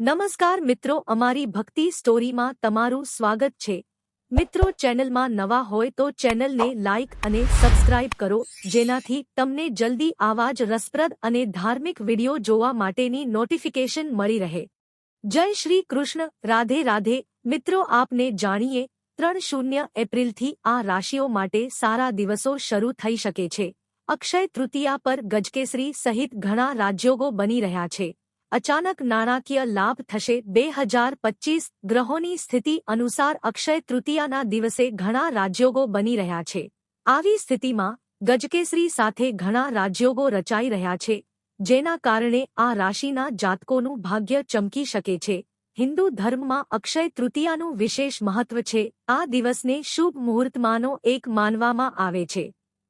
નમસ્કાર મિત્રો, અમારી ભક્તિ સ્ટોરીમાં તમારું સ્વાગત છે. મિત્રો, ચેનલમાં નવા હોય તો ચેનલને લાઇક અને સબસ્ક્રાઇબ કરો, જેનાથી તમને જલ્દી આવા જ રસપ્રદ અને ધાર્મિક વીડિયો જોવા માટેની નોટિફિકેશન મળી રહે. જય શ્રી કૃષ્ણ, રાધે રાધે. મિત્રો, આપને જાણીએ, ત્રણ શૂન્ય એપ્રિલથી આ રાશિઓ માટે સારા દિવસો શરૂ થઈ શકે છે. અક્ષય તૃતીયા પર ગજકેસરી સહિત ઘણા રાજયોગો બની રહ્યા છે. અચાનક નાણાકીય લાભ થશે. બે હજાર પચીસ ગ્રહોની સ્થિતિ અનુસાર અક્ષય તૃતીયાના દિવસે ઘણા રાજયોગો બની રહ્યા છે. આવી સ્થિતિમાં ગજકેસરી સાથે ઘણા રાજયોગો રચાઈ રહ્યા છે, જેના કારણે આ રાશિના જાતકોનું ભાગ્ય ચમકી શકે છે. હિન્દુ ધર્મમાં અક્ષય તૃતીયાનું વિશેષ મહત્વ છે. આ દિવસને શુભ મુહૂર્તમાંનો એક માનવામાં આવે છે.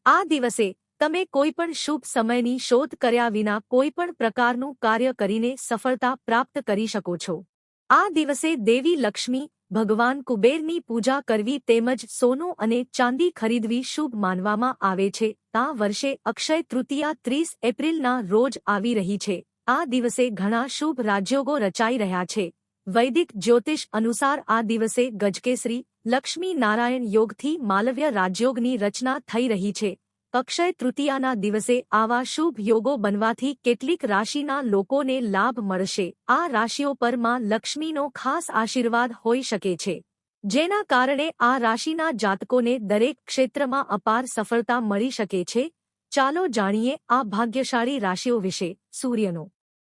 આ દિવસે તમે કોઈપણ શુભ સમયની શોધ કર્યા વિના કોઈપણ પ્રકારનું કાર્ય કરીને સફળતા પ્રાપ્ત કરી શકો છો. આ દિવસે દેવી લક્ષ્મી, ભગવાન કુબેરની પૂજા કરવી તેમજ સોનું અને ચાંદી ખરીદવી શુભ માનવામાં આવે છે. આ વર્ષે અક્ષય તૃતીયા ત્રીસ એપ્રિલના રોજ આવી રહી છે. આ દિવસે ઘણા શુભ રાજયોગો રચાઈ રહ્યા છે. વૈદિક જ્યોતિષ અનુસાર આ દિવસે ગજકેસરી, લક્ષ્મી નારાયણ યોગથી માલવ્ય રાજયોગની રચના થઈ રહી છે. અક્ષય તૃતીયાના દિવસે આવા શુભ યોગો બનવાથી કેટલીક રાશિના લોકોને લાભ મળશે. આ રાશિઓ પરમાં લક્ષ્મીનો ખાસ આશીર્વાદ હોઈ શકે છે. જેના કારણે આ રાશિના જાતકોને દરેક ક્ષેત્રમાં અપાર સફળતા મળી શકે છે. ચાલો જાણીએ આ ભાગ્યશાળી રાશિઓ વિશે, સૂર્યનો.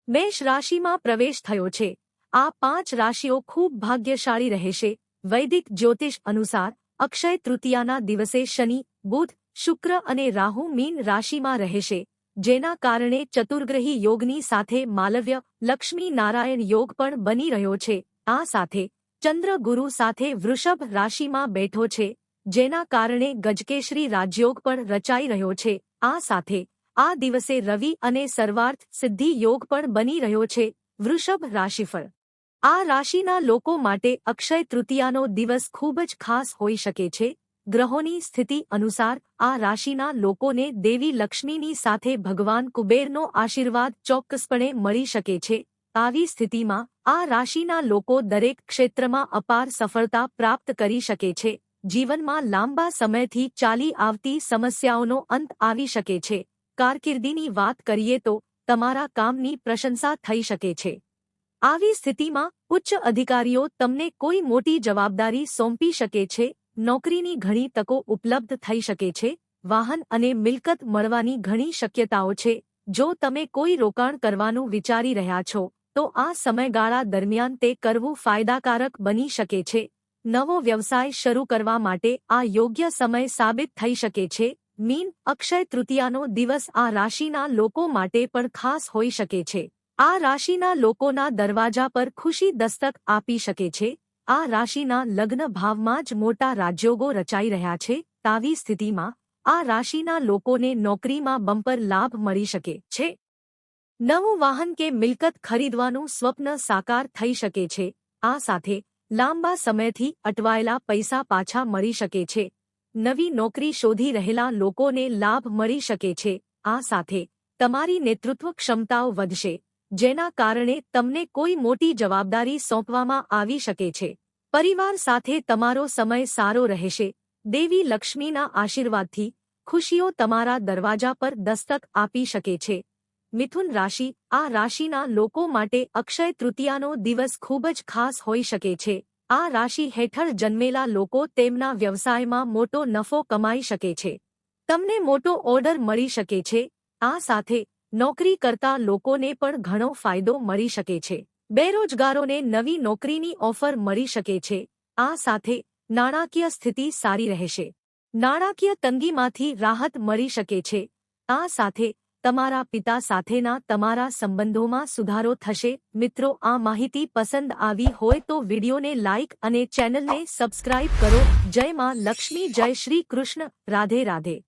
મેષ રાશિમાં પ્રવેશ થયો છે. આ પાંચ રાશિઓ ખૂબ ભાગ્યશાળી રહેશે. વૈદિક જ્યોતિષ અનુસાર અક્ષય તૃતીયાના દિવસે શનિ, બુધ શુક્ર અને રાહુ મીન રાશિમાં રહેશે, જેના કારણે ચતુર્ગ્રહી યોગની સાથે માલવ્ય, લક્ષ્મી નારાયણ યોગ પણ બની રહ્યો છે. આ સાથે ચંદ્ર ગુરુ સાથે વૃષભ રાશિમાં બેઠો છે, જેના કારણે ગજકેશરી રાજયોગ પણ રચાઈ રહ્યો છે. આ સાથે આ દિવસે રવિ અને સર્વાર્થ સિદ્ધિ યોગ પણ બની રહ્યો છે, વૃષભ રાશિફળ. આ રાશિના લોકો માટે અક્ષય તૃતીયાનો દિવસ ખૂબ જ ખાસ હોઈ શકે છે ગ્રહોની સ્થિતિ અનુસાર આ રાશિના લોકોને દેવી લક્ષ્મીની સાથે ભગવાન કુબેરનો આશીર્વાદ ચોક્કસપણે મળી શકે છે. આવી સ્થિતિમાં આ રાશિના લોકો દરેક ક્ષેત્રમાં અપાર સફળતા પ્રાપ્ત કરી શકે છે. જીવનમાં લાંબા સમયથી ચાલી આવતી સમસ્યાઓનો અંત આવી શકે છે. કારકિર્દીની વાત કરીએ તો તમારા કામની પ્રશંસા થઈ શકે છે. આવી સ્થિતિમાં ઉચ્ચ અધિકારીઓ તમને કોઈ મોટી જવાબદારી સોંપી શકે છે. નોકરીની ઘણી તકો ઉપલબ્ધ થઈ શકે છે, વાહન અને મિલકત મળવાની ઘણી શક્યતાઓ છે. જો તમે કોઈ રોકાણ કરવાનું વિચારી રહ્યા છો, તો આ સમયગાળા દરમિયાન તે કરવું ફાયદાકારક બની શકે છે. નવો વ્યવસાય શરૂ કરવા માટે આ યોગ્ય સમય સાબિત થઈ શકે છે. મીન અક્ષય તૃતીયાનો દિવસ આ રાશિના લોકો માટે પણ ખાસ હોઈ શકે છે. આ રાશિના લોકોના દરવાજા પર ખુશી દસ્તક આપી શકે છે. આ રાશિના લગ્ન ભાવમાં જ મોટા રાજયોગો રચાઈ રહ્યા છે. તાવી સ્થિતિમાં આ રાશિના લોકોને નોકરીમાં બમ્પર લાભ મળી શકે છે. નવું વાહન કે મિલકત ખરીદવાનું સ્વપ્ન સાકાર થઈ શકે છે. આ સાથે લાંબા સમયથી અટવાયેલા પૈસા પાછા મળી શકે છે. નવી નોકરી શોધી રહેલા લોકોને લાભ મળી શકે છે. આ સાથે તમારી નેતૃત્વ ક્ષમતાઓ વધશે. જેના કારણે તમને કોઈ મોટી જવાબદારી સોંપવામાં આવી શકે છે. પરિવાર સાથે તમારો સમય સારો રહેશે. દેવી લક્ષ્મીના આશીર્વાદથી ખુશીઓ તમારા દરવાજા પર દસ્તક આપી શકે છે. મિથુન રાશિ, આ રાશિના લોકો માટે અક્ષય તૃતીયાનો દિવસ ખૂબ જ ખાસ હોઈ શકે છે. આ રાશિ હેઠળ જન્મેલા લોકો તેમના વ્યવસાયમાં મોટો નફો કમાઈ શકે છે. તમને મોટો ઓર્ડર મળી શકે છે. આ સાથે નોકરી કરતા લોકોને પણ ઘણો ફાયદો મળી શકે છે. બેરોજગારોને નવી નોકરીની ઓફર મળી શકે છે. આ સાથે નાણાકીય સ્થિતિ સારી રહેશે. નાણાકીય તંગીમાંથી રાહત મળી શકે છે. આ સાથે તમારા પિતા સાથેના તમારા સંબંધોમાં સુધારો થશે. મિત્રો, આ માહિતી પસંદ આવી હોય તો વિડીયોને લાઇક અને ચેનલને સબસ્ક્રાઇબ કરો. જય માં લક્ષ્મી, જય શ્રી કૃષ્ણ. રાધે રાધે.